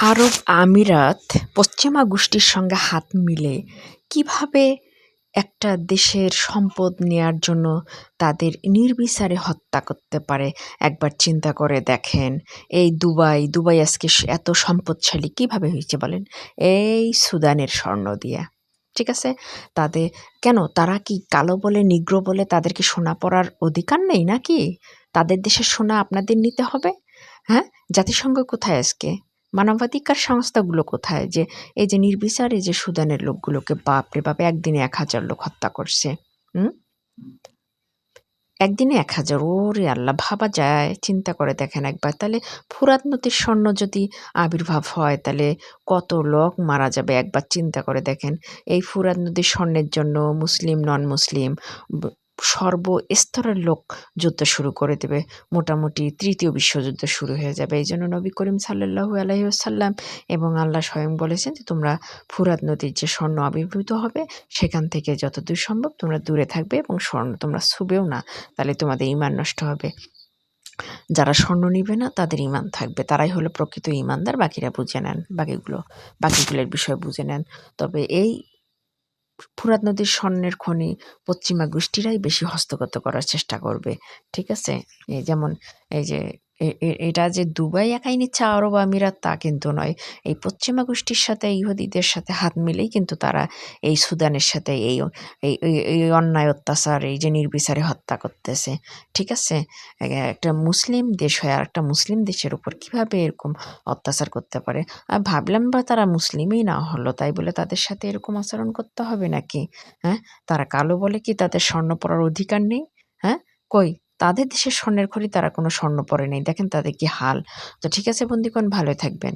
আরব আমিরাত পশ্চিমা গোষ্ঠীর সঙ্গে হাত মিলে কীভাবে একটা দেশের সম্পদ নেয়ার জন্য তাদের নির্বিচারে হত্যা করতে পারে, একবার চিন্তা করে দেখেন। এই দুবাই দুবাই আজকে এত সম্পদশালী কীভাবে হয়েছে বলেন? এই সুদানের স্বর্ণ দিয়া। ঠিক আছে? তাদের, কেন তারা কি কালো বলে, নিগ্র বলে তাদেরকে সোনা পড়ার অধিকার নেই নাকি? তাদের দেশের সোনা আপনাদের নিতে হবে? হ্যাঁ? জাতিসংঘ কোথায় আজকে? মানবাধিকার সংস্থাগুলো কোথায়? যে এই যে নির্বিচারে যে সুদানের লোকগুলোকে বাপরে বাপ, একদিনে এক হাজার লোক হত্যা করছে, হুম? একদিনে এক হাজার, ওরে আল্লাহ, ভাবা যায়, চিন্তা করে দেখেন একবার। তাহলে ফুরাত নদীর স্বর্ণ যদি আবির্ভাব হয়, তাহলে কত লোক মারা যাবে একবার চিন্তা করে দেখেন। এই ফুরাত নদীর স্বর্ণের জন্য মুসলিম নন মুসলিম সর্বস্তরের লোক যুদ্ধ শুরু করে দেবে। মোটামুটি তৃতীয় বিশ্বযুদ্ধ শুরু হয়ে যাবে। এই জন্য নবী করিম সাল্লাহু আলহিউসাল্লাম এবং আল্লাহ স্বয়ং বলেছেন যে, তোমরা ফুরাত নদীর যে স্বর্ণ আবির্ভূত হবে, সেখান থেকে যতদূর সম্ভব তোমরা দূরে থাকবে এবং স্বর্ণ তোমরা ছুবেও না। তাহলে তোমাদের ইমান নষ্ট হবে। যারা স্বর্ণ নিবে না, তাদের ইমান থাকবে। তারাই হলো প্রকৃত ইমানদার বাকিরা বুঝে নেন। বাকিগুলো, বাকিগুলোর বিষয় বুঝে নেন। তবে এই ফুরাত নদীর স্বর্ণের খনি পশ্চিমা গোষ্ঠীরাই বেশি হস্তগত করার চেষ্টা করবে, ঠিক আছে? এই যেমন এই যে এটা যে দুবাই একাই নিচ্ছে আরব আমিরাত, তা কিন্তু নয়। এই পশ্চিমা গোষ্ঠীর সাথে, ইহুদিদের সাথে হাত মিলেই কিন্তু তারা এই সুদানের সাথে এই এই অন্যায় অত্যাচার, এই যে নির্বিচারে হত্যা করতেছে। ঠিক আছে? একটা মুসলিম দেশ হয় আর একটা মুসলিম দেশের উপর কীভাবে এরকম অত্যাচার করতে পারে? আর ভাবলাম বা তারা মুসলিমই না হলো, তাই বলে তাদের সাথে এরকম আচরণ করতে হবে নাকি? হ্যাঁ? তারা কালো বলে কি তাদের স্বর্ণ পরার অধিকার নেই? হ্যাঁ? কই? তাদের দেশের স্বর্ণের খড়ি তারা কোনো স্বর্ণ পরে নেই। দেখেন তাদের কি হাল। তো ঠিক আছে বন্দিকন ভালো থাকবেন।